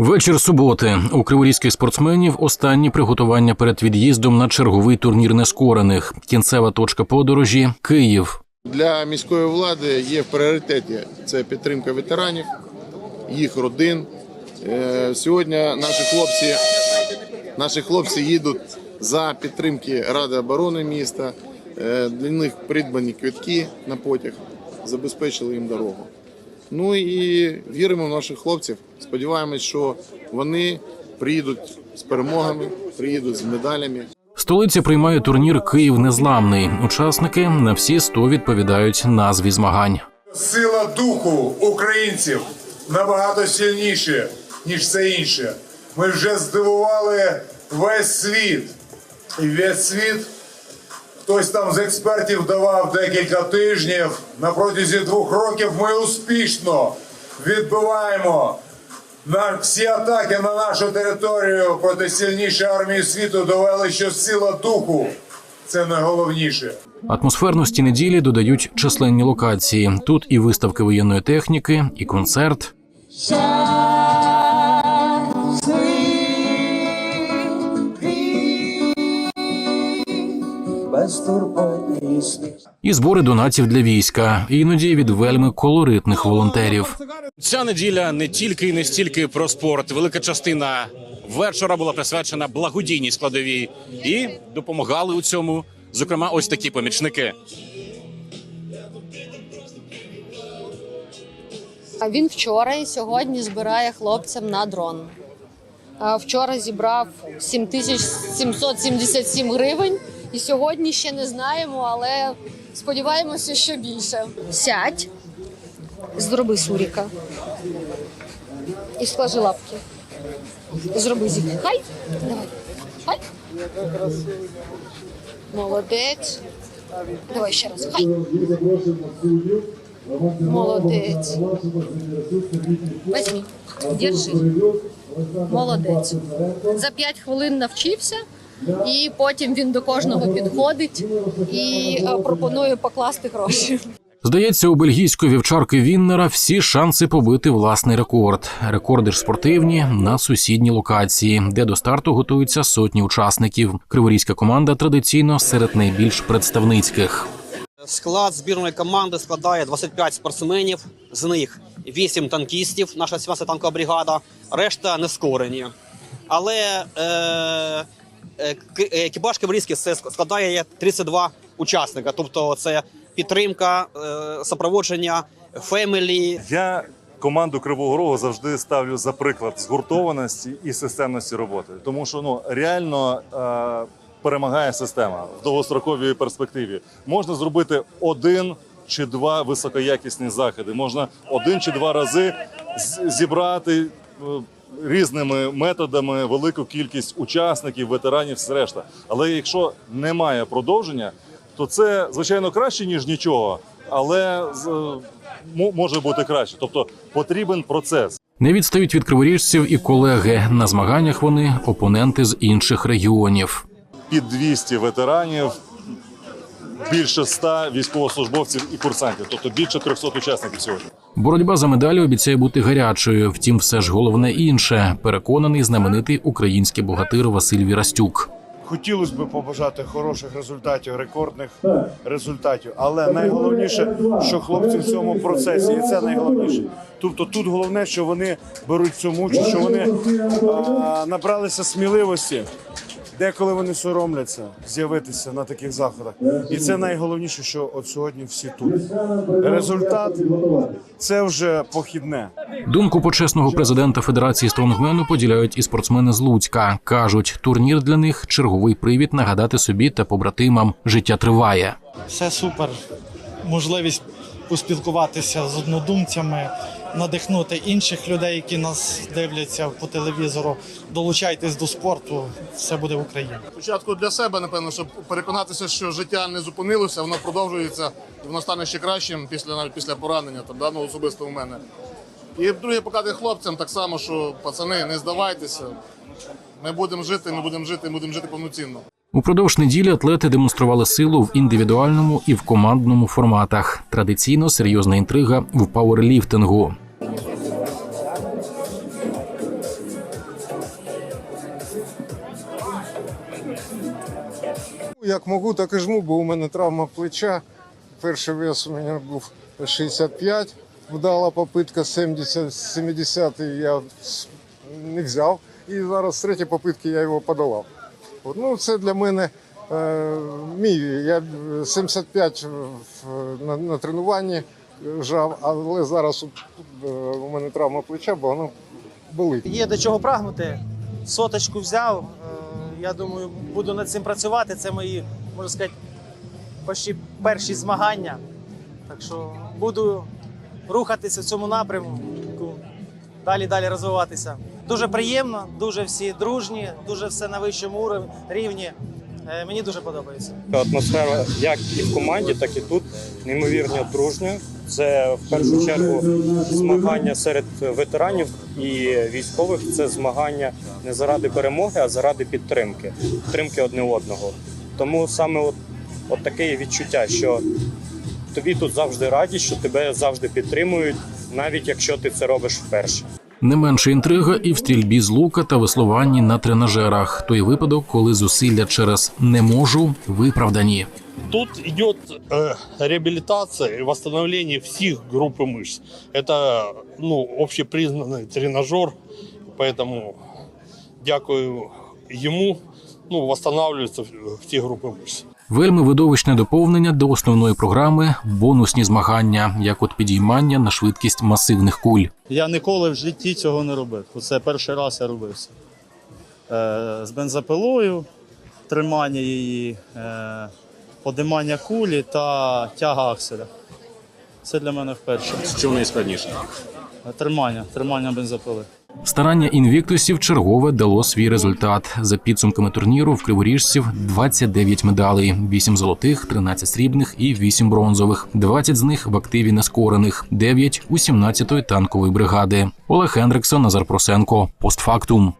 Вечір суботи у криворізьких спортсменів останні приготування перед від'їздом на черговий турнір нескорених. Кінцева точка подорожі Київ. Для міської влади є в пріоритеті це підтримка ветеранів, їх родин. Е, Сьогодні наші хлопці, наші хлопці їдуть за підтримки Ради оборони міста. Е, Для них придбані квитки на потяг, забезпечили їм дорогу. Ну і віримо в наших хлопців. Сподіваємось, що вони приїдуть з перемогами, приїдуть з медалями. Столиця приймає турнір Київ Незламний. Учасники на всі 100 відповідають назві змагань. Сила духу українців набагато сильніше, ніж все інше. Ми вже здивували весь світ. І весь світ, хтось там з експертів давав декілька тижнів. На протязі двох років ми успішно відбиваємо всі атаки на нашу територію проти сильнішої армії світу довели, що сила духу це найголовніше. Атмосферності неділі додають численні локації. Тут і виставки воєнної техніки, і концерт. І збори донатів для війська, іноді від вельми колоритних волонтерів. Ця неділя не тільки і не стільки про спорт. Велика частина вечора була присвячена благодійній складовій, і допомагали у цьому, зокрема, ось такі помічники. А Він вчора і сьогодні збирає хлопцям на дрон. Вчора зібрав 7777 гривень, і сьогодні ще не знаємо, але сподіваємося, що більше. Сядь, зроби суріка і склади лапки. Зроби зік. Хай. Давай. Хай. Молодець. Давай ще раз. Хай. Молодець. Возьми. Держи. Молодець. За 5 хвилин навчився, і потім він до кожного підходить і е, пропонує покласти гроші. Здається, у бельгійської вівчарки Віннера всі шанси побити власний рекорд. Рекорди ж спортивні на сусідній локації, де до старту готуються сотні учасників. Криворізька команда традиційно серед найбільш представницьких. Склад збірної команди складає 25 спортсменів, з них 8 танкістів, наша 17 танкова бригада, решта нескорені. Але е, екіпаж Криворізький це складає 32 учасника, тобто це підтримка, е, супроводження, фемілі, Я команду Кривого Рогу завжди ставлю за приклад згуртованості і системності роботи, тому що ну реально е, перемагає система в довгостроковій перспективі. Можна зробити один чи два високоякісні заходи. Можна один чи два рази зібрати. Різними методами велику кількість учасників, ветеранів, все решта. Але якщо немає продовження, то це звичайно краще ніж нічого, але може бути краще. Тобто потрібен процес. Не відстають від криворіжців і колеги. На змаганнях вони опоненти з інших регіонів. Під 200 ветеранів, більше 100 військовослужбовців і курсантів, тобто більше 300 учасників сьогодні. Боротьба за медалі обіцяє бути гарячою. Втім, все ж головне інше. Переконаний знаменитий український богатир Василь Вірастюк. Хотілося б побажати хороших результатів, рекордних результатів. Але найголовніше, що хлопці в цьому процесі, і це найголовніше. Тобто тут головне, що вони беруть цю участь, що вони а, набралися сміливості. Деколи вони соромляться з'явитися на таких заходах, і це найголовніше, що от сьогодні всі тут. Результат це вже похідне. Думку почесного президента Федерації стронгмену поділяють і спортсмени з Луцька. кажуть, турнір для них черговий привід нагадати собі та побратимам життя триває. Це супер. Можливість поспілкуватися з однодумцями, надихнути інших людей, які нас дивляться по телевізору. Долучайтесь до спорту, все буде в Україні. Спочатку для себе, напевно, щоб переконатися, що життя не зупинилося, воно продовжується і воно стане ще кращим після навіть після поранення, там да, ну, особисто у мене. І друге, показати хлопцям так само, що пацани, не здавайтеся. Ми будемо жити, ми будемо жити, ми будемо жити повноцінно. Упродовж неділі атлети демонстрували силу в індивідуальному і в командному форматах. Традиційно серйозна інтрига в пауерліфтингу. Як можу, так і жму, бо у мене травма плеча. Перший вес у мене був 65. Вдала попитка 70, 70 я не взяв. І зараз з третьої попитки я його подавав. От, ну, це для мене е, мій. Я 75 в- на, на тренуванні жав, але зараз е, у мене травма плеча, бо воно болить. Є до чого прагнути. Соточку взяв. Е, Я думаю, буду над цим працювати. Це мої, можна сказати, почти перші змагання. Так що буду рухатися в цьому напрямку, далі далі розвиватися. Дуже приємно, дуже всі дружні, дуже все на вищому рівні. Е, Мені дуже подобається. Атмосфера як і в команді, так і тут неймовірно дружня. Це в першу чергу змагання серед ветеранів і військових. Це змагання не заради перемоги, а заради підтримки, підтримки одне одного. Тому саме от, от таке відчуття, що тобі тут завжди раді, що тебе завжди підтримують, навіть якщо ти це робиш вперше. Не менше інтрига і в стрільбі з лука та веслуванні на тренажерах. Той випадок, коли зусилля через не можу виправдані. Тут идет э, реабилитация и восстановление всех групп мышц. Это ну, общепризнанный тренажер, поэтому дякую ему, ну, восстанавливаются все группы мышц. Вельми видовищне доповнення до основної програми бонусні змагання, як от підіймання на швидкість масивних куль. Я ніколи в житті цього не робив. Це перший раз я робив це. Е, з бензопилою, тримання її, е, подимання кулі та тяга акселя. Це для мене вперше. Що найскладніше? Тримання, тримання бензопили. Старання інвіктусів чергове дало свій результат. За підсумками турніру в криворіжців 29 медалей: 8 золотих, 13 срібних і 8 бронзових. 20 з них в активі нескорених, 9 у 17-ї танкової бригади. Олег Хендриксон, Назар Просенко. Постфактум.